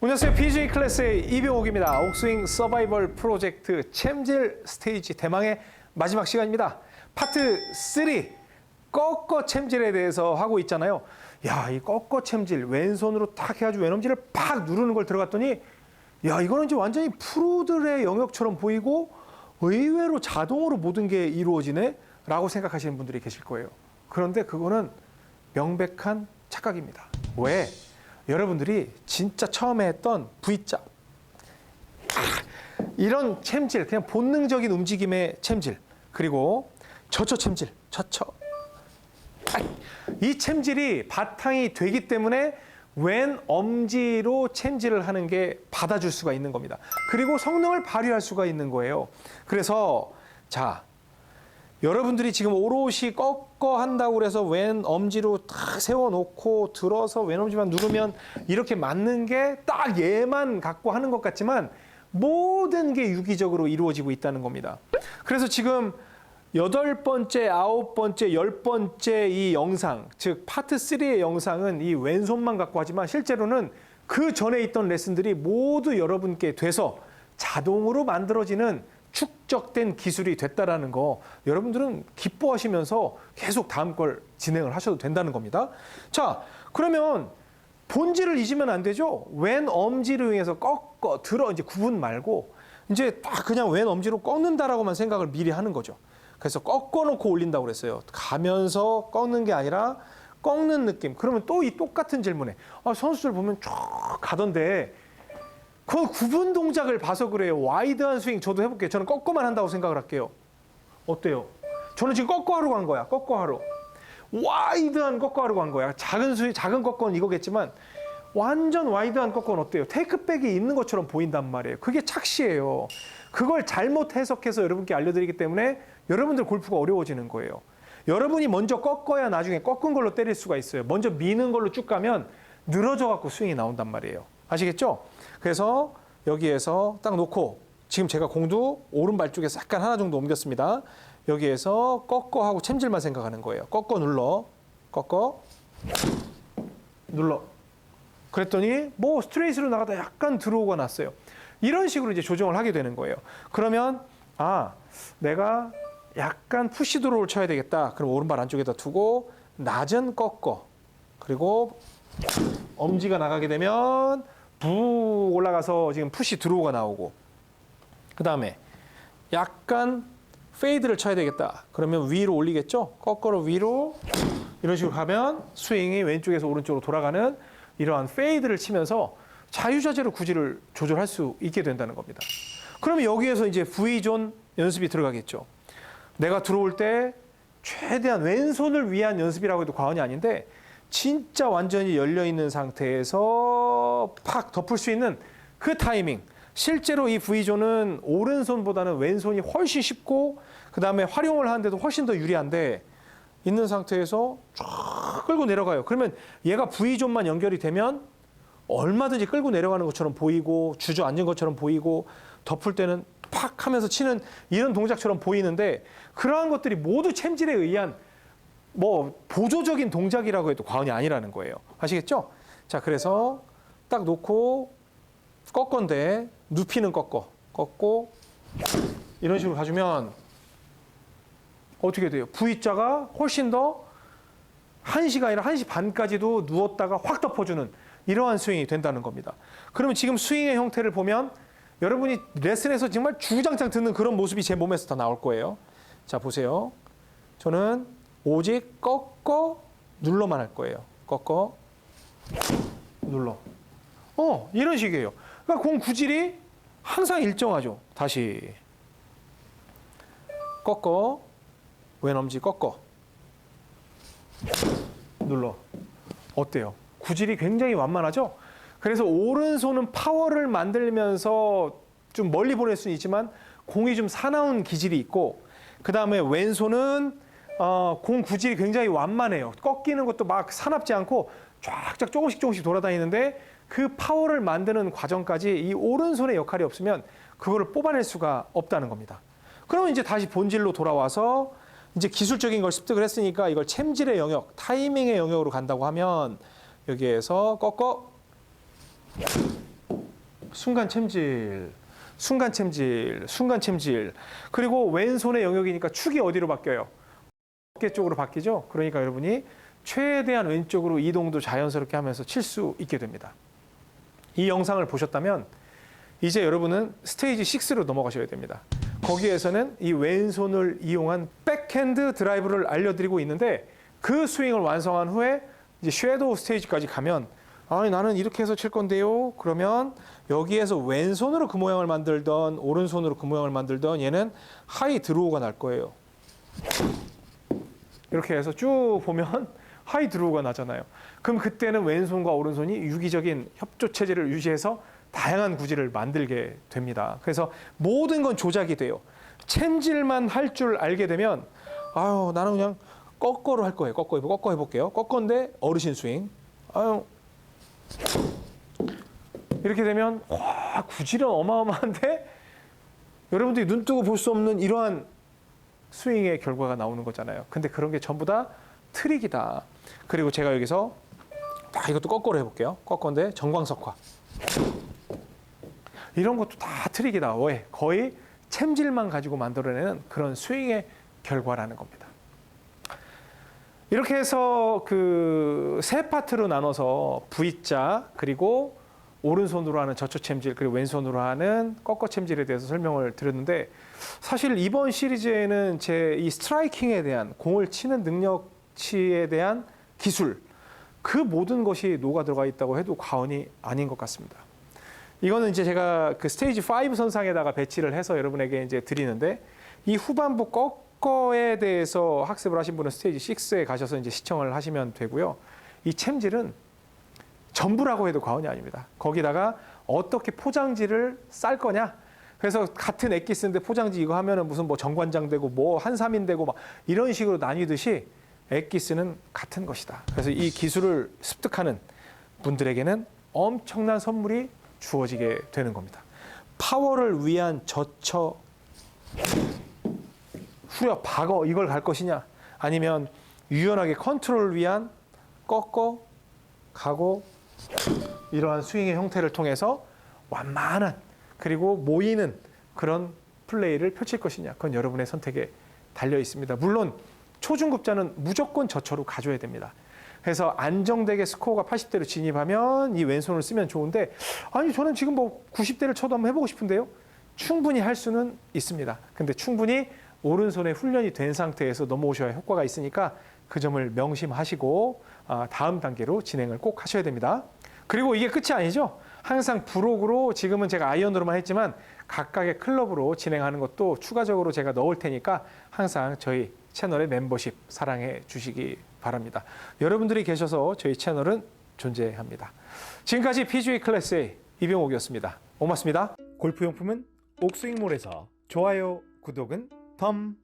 안녕하세요. PJ 클래스의 이병옥입니다. 옥스윙 서바이벌 프로젝트 챔질 스테이지 대망의 마지막 시간입니다. 파트 3 꺾어 챔질에 대해서 하고 있잖아요. 야, 이 꺾어 챔질 왼손으로 탁 해가지고 왼엄지를 팍 누르는 걸 들어갔더니 야, 이거는 이제 완전히 프로들의 영역처럼 보이고 의외로 자동으로 모든 게 이루어지네 라고 생각하시는 분들이 계실 거예요. 그런데 그거는 명백한 착각입니다. 왜? 여러분들이 진짜 처음에 했던 V자 이런 챔질 그냥 본능적인 움직임의 챔질 그리고 저처 챔질 저처 이 챔질이 바탕이 되기 때문에 왼 엄지로 챔질을 하는 게 받아줄 수가 있는 겁니다. 그리고 성능을 발휘할 수가 있는 거예요. 그래서 자 여러분들이 지금 오롯이 꺾어 한다고 그래서 왼 엄지로 탁 세워놓고 들어서 왼 엄지만 누르면 이렇게 맞는 게 딱 얘만 갖고 하는 것 같지만 모든 게 유기적으로 이루어지고 있다는 겁니다. 그래서 지금 여덟 번째, 아홉 번째, 열 번째 이 영상, 즉 파트 3의 영상은 이 왼손만 갖고 하지만 실제로는 그 전에 있던 레슨들이 모두 여러분께 돼서 자동으로 만들어지는 축적된 기술이 됐다라는 거 여러분들은 기뻐하시면서 계속 다음 걸 진행을 하셔도 된다는 겁니다. 자, 그러면 본질을 잊으면 안 되죠. 왼 엄지를 이용해서 꺾어 들어 이제 구분 말고 이제 딱 그냥 왼 엄지로 꺾는다라고만 생각을 미리 하는 거죠. 그래서 꺾어 놓고 올린다고 그랬어요. 가면서 꺾는 게 아니라 꺾는 느낌. 그러면 또 이 똑같은 질문에 아, 선수들 보면 쭉 가던데 그 구분 동작을 봐서 그래요. 와이드한 스윙 저도 해볼게요. 저는 꺾어만 한다고 생각을 할게요. 어때요? 저는 지금 꺾어하러 간 거야. 꺾어하러. 와이드한 꺾어하러 간 거야. 작은 스윙, 작은 꺾어는 이거겠지만 완전 와이드한 꺾어는 어때요? 테이크백이 있는 것처럼 보인단 말이에요. 그게 착시예요. 그걸 잘못 해석해서 여러분께 알려드리기 때문에 여러분들 골프가 어려워지는 거예요. 여러분이 먼저 꺾어야 나중에 꺾은 걸로 때릴 수가 있어요. 먼저 미는 걸로 쭉 가면 늘어져 갖고 스윙이 나온단 말이에요. 아시겠죠? 그래서 여기에서 딱 놓고 지금 제가 공도 오른발 쪽에서 약간 하나 정도 옮겼습니다. 여기에서 꺾어 하고 챔질만 생각하는 거예요. 꺾어 눌러. 꺾어. 눌러. 그랬더니 뭐 스트레이트로 나가다 약간 들어오가 났어요. 이런 식으로 이제 조정을 하게 되는 거예요. 그러면 아, 내가 약간 푸시 드로우를 쳐야 되겠다. 그럼 오른발 안쪽에다 두고 낮은 꺾어. 그리고 엄지가 나가게 되면 부 올라가서 지금 푸시 드로우가 나오고 그 다음에 약간 페이드를 쳐야 되겠다. 그러면 위로 올리겠죠? 거꾸로 위로 이런 식으로 가면 스윙이 왼쪽에서 오른쪽으로 돌아가는 이러한 페이드를 치면서 자유자재로 구질을 조절할 수 있게 된다는 겁니다. 그러면 여기에서 이제 V존 연습이 들어가겠죠. 내가 들어올 때 최대한 왼손을 위한 연습이라고 해도 과언이 아닌데 진짜 완전히 열려 있는 상태에서 팍 덮을 수 있는 그 타이밍. 실제로 이 V존은 오른손보다는 왼손이 훨씬 쉽고 그 다음에 활용을 하는데도 훨씬 더 유리한데 있는 상태에서 쫙 끌고 내려가요. 그러면 얘가 V존만 연결이 되면 얼마든지 끌고 내려가는 것처럼 보이고 주저앉은 것처럼 보이고 덮을 때는 팍 하면서 치는 이런 동작처럼 보이는데 그러한 것들이 모두 챔질에 의한 뭐 보조적인 동작이라고 해도 과언이 아니라는 거예요. 아시겠죠? 자, 그래서 딱 놓고 꺾건데 눕히는 꺾어. 꺾고 이런 식으로 가주면 어떻게 돼요? V자가 훨씬 더 1시가 아니라 1시 반까지도 누웠다가 확 덮어주는 이러한 스윙이 된다는 겁니다. 그러면 지금 스윙의 형태를 보면 여러분이 레슨에서 정말 주장창 듣는 그런 모습이 제 몸에서 다 나올 거예요. 자, 보세요. 저는 오직 꺾어 눌러만 할 거예요. 꺾어 눌러. 어, 이런 식이에요. 그러니까 공 구질이 항상 일정하죠. 다시 꺾어 왼 엄지 꺾어 눌러. 어때요? 구질이 굉장히 완만하죠? 그래서 오른손은 파워를 만들면서 좀 멀리 보낼 수는 있지만 공이 좀 사나운 기질이 있고 그 다음에 왼손은 어, 공 구질이 굉장히 완만해요. 꺾이는 것도 막 사납지 않고 쫙쫙 조금씩 조금씩 돌아다니는데 그 파워를 만드는 과정까지 이 오른손의 역할이 없으면 그거를 뽑아낼 수가 없다는 겁니다. 그러면 이제 다시 본질로 돌아와서 이제 기술적인 걸 습득을 했으니까 이걸 챔질의 영역, 타이밍의 영역으로 간다고 하면 여기에서 꺾어 순간 챔질, 순간 챔질, 순간 챔질. 그리고 왼손의 영역이니까 축이 어디로 바뀌어요? 어깨 쪽으로 바뀌죠. 그러니까 여러분이 최대한 왼쪽으로 이동도 자연스럽게 하면서 칠 수 있게 됩니다. 이 영상을 보셨다면 이제 여러분은 스테이지 6로 넘어가셔야 됩니다. 거기에서는 이 왼손을 이용한 백핸드 드라이브를 알려드리고 있는데 그 스윙을 완성한 후에 이제 섀도우 스테이지까지 가면 아니 나는 이렇게 해서 칠 건데요. 그러면 여기에서 왼손으로 그 모양을 만들던 오른손으로 그 모양을 만들던 얘는 하이 드로우가 날 거예요. 이렇게 해서 쭉 보면 하이 드로우가 나잖아요. 그럼 그때는 왼손과 오른손이 유기적인 협조 체제를 유지해서 다양한 구질을 만들게 됩니다. 그래서 모든 건 조작이 돼요. 챔질만 할 줄 알게 되면 아유 나는 그냥 꺾어로 할 거예요. 꺾어 해보 꺾어 해볼게요. 꺾어인데 어르신 스윙. 아유 이렇게 되면 와 구질은 어마어마한데 여러분들이 눈 뜨고 볼 수 없는 이러한 스윙의 결과가 나오는 거잖아요. 근데 그런 게 전부 다 트릭이다. 그리고 제가 여기서 다 이것도 거꾸로 해볼게요. 거꾸인데 정광석화. 이런 것도 다 트릭이다. 왜? 거의 챔질만 가지고 만들어내는 그런 스윙의 결과라는 겁니다. 이렇게 해서 그 세 파트로 나눠서 V자 그리고 오른손으로 하는 저초 챔질 그리고 왼손으로 하는 꺾어 챔질에 대해서 설명을 드렸는데 사실 이번 시리즈에는 제 이 스트라이킹에 대한 공을 치는 능력치에 대한 기술 그 모든 것이 녹아 들어가 있다고 해도 과언이 아닌 것 같습니다. 이거는 이제 제가 그 스테이지 5 선상에다가 배치를 해서 여러분에게 이제 드리는데 이 후반부 꺾어에 대해서 학습을 하신 분은 스테이지 6에 가셔서 이제 시청을 하시면 되고요. 이 챔질은 전부라고 해도 과언이 아닙니다. 거기다가 어떻게 포장지를 쌀 거냐? 그래서 같은 엑기스인데 포장지 이거 하면은 무슨 뭐 정관장 되고 뭐 한삼인 되고 막 이런 식으로 나뉘듯이 엑기스는 같은 것이다. 그래서 이 기술을 습득하는 분들에게는 엄청난 선물이 주어지게 되는 겁니다. 파워를 위한 저처 후려 박어 이걸 갈 것이냐 아니면 유연하게 컨트롤을 위한 꺾어 가고 이러한 스윙의 형태를 통해서 완만한 그리고 모이는 그런 플레이를 펼칠 것이냐 그건 여러분의 선택에 달려 있습니다. 물론 초중급자는 무조건 저처로 가져야 됩니다. 그래서 안정되게 스코어가 80대로 진입하면 이 왼손을 쓰면 좋은데 아니 저는 지금 뭐 90대를 쳐도 한번 해보고 싶은데요. 충분히 할 수는 있습니다. 근데 충분히 오른손에 훈련이 된 상태에서 넘어오셔야 효과가 있으니까 그 점을 명심하시고 아, 다음 단계로 진행을 꼭 하셔야 됩니다. 그리고 이게 끝이 아니죠. 항상 부록으로 지금은 제가 아이언으로만 했지만 각각의 클럽으로 진행하는 것도 추가적으로 제가 넣을 테니까 항상 저희 채널의 멤버십 사랑해 주시기 바랍니다. 여러분들이 계셔서 저희 채널은 존재합니다. 지금까지 PGA 클래스의 이병옥이었습니다. 고맙습니다. 골프용품은 옥스윙몰에서 좋아요, 구독은 덤